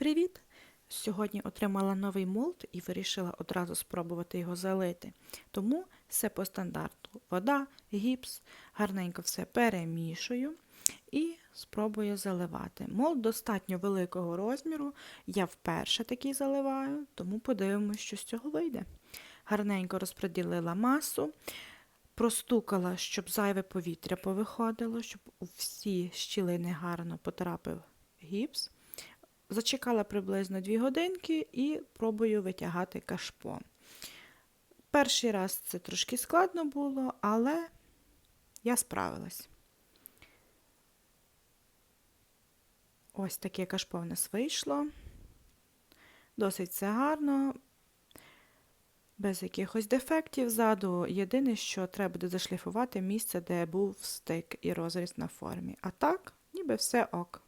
Привіт! Сьогодні отримала новий молд і вирішила одразу спробувати його залити. Тому все по стандарту. Вода, гіпс, гарненько все перемішую і спробую заливати. Молд достатньо великого розміру. Я вперше такий заливаю, тому подивимося, що з цього вийде. Гарненько розподілила масу, простукала, щоб зайве повітря повиходило, щоб у всі щілини гарно потрапив гіпс. Зачекала приблизно 2 годинки і пробую витягати кашпо. Перший раз це трошки складно було, але я справилась. Ось таке кашпо в нас вийшло. Досить все гарно, без якихось дефектів ззаду. Єдине, що треба буде зашліфувати місце, де був стик і розріз на формі. А так, ніби все ок.